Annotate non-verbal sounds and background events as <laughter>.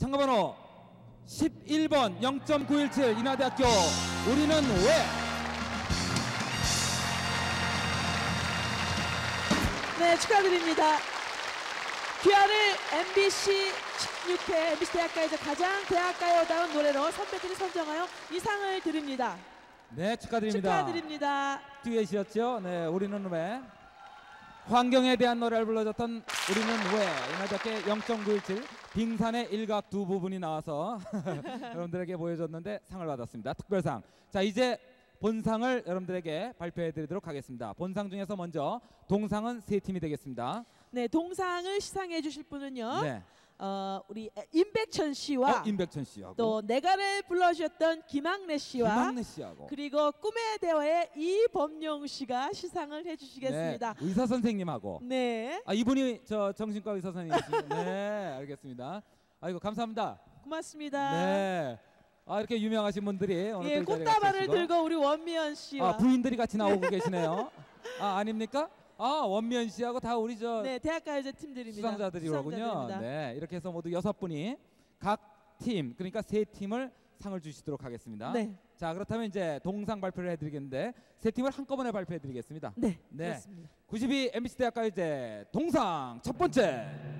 상가번호 11번 0.917 인하대학교 우리는 왜? 네, 축하드립니다. 귀하를 MBC 16회 MBC 대학가에서 가장 대학가요다운 노래로 선배들이 선정하여 이 상을 드립니다. 네 축하드립니다. 축하드립니다. 듀엣이었죠. 네 우리는 왜? 환경에 대한 노래를 불러줬던 우리는 왜? 인하대학교 0.917 빙산의 일각 두 부분이 나와서 <laughs> 여러분들에게 보여줬는데 상을 받았습니다. 특별상. 자 이제 본상을 여러분들에게 발표해드리도록 하겠습니다. 본상 중에서 먼저 동상은 세 팀이 되겠습니다. 네, 동상을 시상해 주실 분은요. 네. 어, 우리 임백천 씨와 어, 임백천 씨하고 또 내가를 불러주셨던 김학래 씨와 김학래 씨하고 그리고 꿈의 대화의 이 범용 씨가 시상을 해주시겠습니다. 네, 의사 선생님하고 네, 아 이분이 저 정신과 의사 선생님이시 네 알겠습니다. 아이고 감사합니다. 고맙습니다. 네. 아 이렇게 유명하신 분들이 오늘 예, 꽃다발을. 들고 우리 원미연 씨와 아 부인들이 같이 나오고 계시네요. 아 아닙니까? 아 원미연 씨하고 다 우리 저 네, 대학가요제 팀들입니다. 수상자들이로군요. 수상자들입니다. 네 이렇게 해서 모두 여섯 분이 각 팀 그러니까 세 팀을 상을 주시도록 하겠습니다. 네, 자 그렇다면 이제 동상 발표를 해드리겠는데 세 팀을 한꺼번에 발표해드리겠습니다. 네, 네. 그렇습니다. 92 MBC 대학가요제 동상 첫 번째